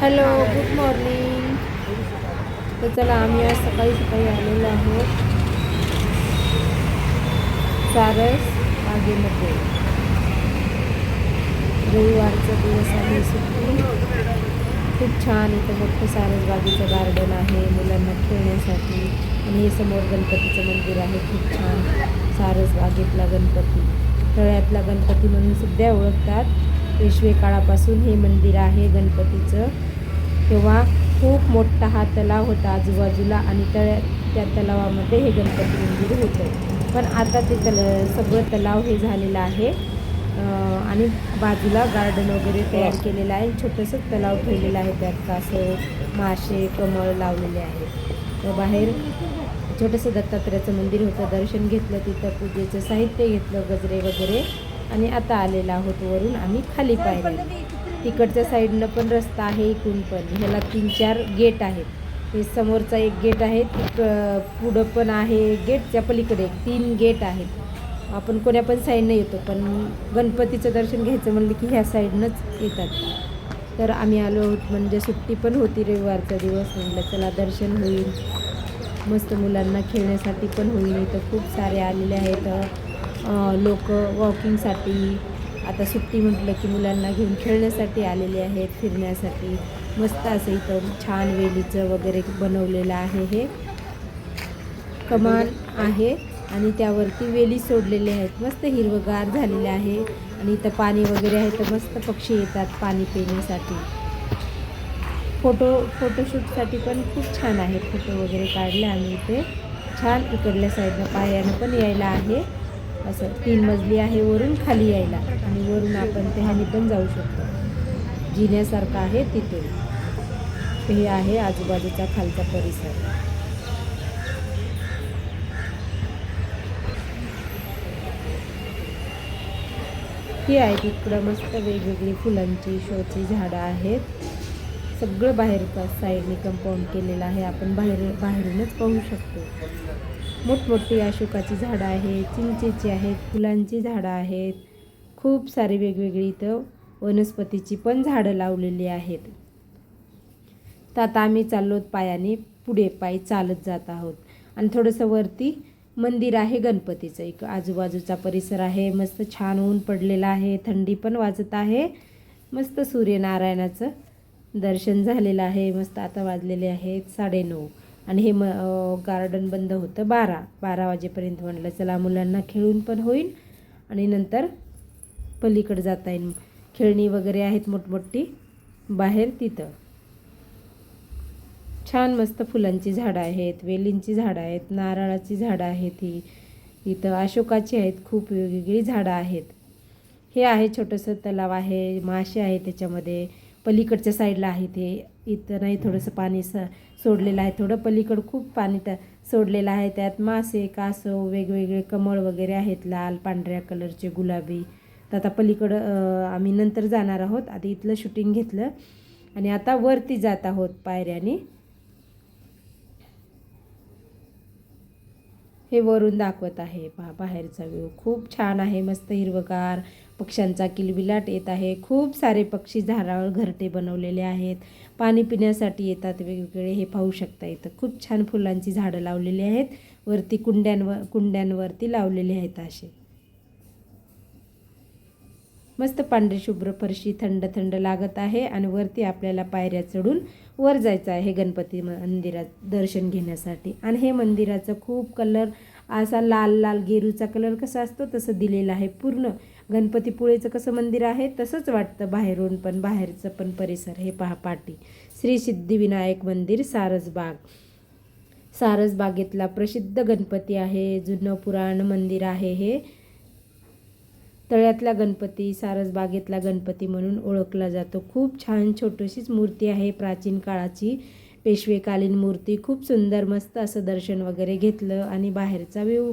Hello good morning तर चला आम्ही आज सकाळी सकाळी आलेलो आहोत. सारस आगेमध्ये रविवारचा दिवस आहे सुट्टी. खूप छान इथं मोठं सारस बागेचं गार्डन आहे मुलांना खेळण्यासाठी. आणि हे समोर गणपतीचं मंदिर आहे खूप छान. सारस बागेतला गणपती. तळ्यातला गणपती म्हणून सुद्धा ओळखतात. पेशवे काळापासून हे मंदिर आहे गणपतीचं. तेव्हा खूप मोठा हा तलाव होता आजूबाजूला आणि तळ्या त्या तलावामध्ये हे गणपती मंदिर होतं. पण आता ते तल सगळं तलाव हे झालेलं आहे. आणि बाजूला गार्डन वगैरे तयार केलेलं आहे. छोटंसं तलाव ठेवलेलं आहे त्यात कासव मासे कमळ लावलेले आहे तर बाहेर छोटंसं दत्तात्र्याचं मंदिर होतं. दर्शन घेतलं तिथं पूजेचं साहित्य घेतलं गजरे वगैरे. आणि आता आलेलं आहोत वरून आम्ही खाली पाहिजे तिकडच्या साईडनं पण रस्ता आहे इकडून पण. ह्याला तीन चार गेट आहेत. हे समोरचा एक गेट आहे तिक पुढं पण आहे गेटच्या पलीकडे तीन गेट आहेत. आपण कोण्या पण साईडनं येतो पण गणपतीचं दर्शन घ्यायचं म्हणलं की ह्या साईडनंच येतात. तर आम्ही आलो आहोत म्हणजे सुट्टी पण होती रविवारचा दिवस म्हटलं चला दर्शन होईल. मस्त मुलांना खेळण्यासाठी पण होईल इथं खूप सारे आलेले आहेत. लोक वॉकिंगसाठी आता सुट्टी म्हटलं की मुलांना घेऊन खेळण्यासाठी आलेले आहेत फिरण्यासाठी. मस्त असं इथं छान वेलीचं वगैरे बनवलेलं आहे हे. कमान आहे. आणि त्यावरती वेली सोडलेले आहेत. मस्त हिरवगार झालेले आहे. आणि इथं पाणी वगैरे आहे तर मस्त पक्षी येतात पाणी पिण्यासाठी. फोटो फोटोशूटसाठी पण खूप छान आहे. फोटो वगैरे काढले आम्ही इथे. छान इकडल्या साईडनं पायानं पण यायला आहे. असं. तीन मजली आहे वरून खाली यायला. आणि वरून आपण त्याने पण जाऊ शकतो. जिन्यासारखं आहे तिथे. हे आहे आजूबाजूचा खालचा परिसर. ही आहे तिकडं मस्त वेगवेगळी फुलांची शोची झाडं आहेत. सगळं बाहेर साईडने कंपाऊंड केलेलं आहे. आपण बाहेर बाहेरूनच पाहू शकतो. मोठमोठी अशोकाची झाडं आहेत चिंचेची आहेत फुलांची झाडं आहेत. खूप सारी वेगवेगळी इथं वनस्पतीची पण झाडं लावलेली आहेत. तर आता आम्ही चाललो आहोत पायाने पुढे पाय चालत जात आहोत. आणि थोडंसं वरती मंदिर आहे गणपतीचं. एक आजूबाजूचा परिसर आहे. मस्त छान ऊन पडलेलं आहे. थंडी पण वाजत आहे. मस्त सूर्यनारायणाचं दर्शन झालेलं आहे मस्त आता वाजलेले आहेत साडेनऊ. आणि हे म गार्डन बंद होतं बारा. बारा वाजेपर्यंत म्हणलं चला मुलांना खेळून पण होईल आणि नंतर पलीकडे जाता येईल खेळणी वगैरे आहेत मोठमोठी बाहेर तिथं. छान मस्त फुलांची झाडं आहेत वेलींची झाडं आहेत नारळाची झाडं आहेत ही. इथं अशोकाची आहेत खूप वेगवेगळी झाडं आहेत. हे आहे छोटंसं तलाव आहे मासे आहे त्याच्यामध्ये. पलीकडच्या साईडला आहे ते. इथं नाही थोडंसं पाणी स सोडलेलं आहे. थोडं पलीकडं खूप पाणी त्या सोडलेलं आहे. त्यात मासे कासव वेगवेगळे कमळ वगैरे आहेत. लाल पांढऱ्या कलरचे गुलाबी. तर आता पलीकडं आम्ही नंतर जाणार आहोत. आधी इथलं शूटिंग घेतलं. आणि आता वरती जात आहोत पायऱ्याने. हे वरून दाखवत आहे. पहा बाहेरचा व्ह्यू. खूप छान आहे. मस्त हिरवगार पक्ष्यांचा किलबिलाट येत आहे. खूप सारे पक्षी झाडावर घरटे बनवलेले आहेत. पाणी पिण्यासाठी येतात वेगवेगळे हे पाहू शकता इथं. खूप छान फुलांची झाडं लावलेली आहेत. वरती कुंड्यांवर कुंड्यांवरती लावलेले आहेत असे. मस्त पांढरी शुभ्र फरशी थंड थंड लागत आहे आणि वरती आपल्याला पायऱ्या चढून वर जायचं आहे गणपती मंदिरात दर्शन घेण्यासाठी. आणि हे मंदिराचं खूप कलर असा लाल लाल गेरूचा कलर कसा असतो तसं दिलेला आहे पूर्ण. गणपतीपुळेचं कसं मंदिर आहे तसंच वाटतं बाहेरून पण बाहेरचं पण परिसर. हे पहा पाटी. श्री सिद्धिविनायक मंदिर सारसबाग सारसबागेतला प्रसिद्ध गणपती आहे जुनं पुराण मंदिर आहे हे. तळ्यातला गणपती सारसबागेतला गणपती म्हणून ओळखला जातो. खूप छान छोटीशीच मूर्ती आहे प्राचीन काळाची पेशवेकालीन मूर्ती. खूप सुंदर मस्त असं दर्शन वगैरे घेतलं आणि बाहेरचा व्यू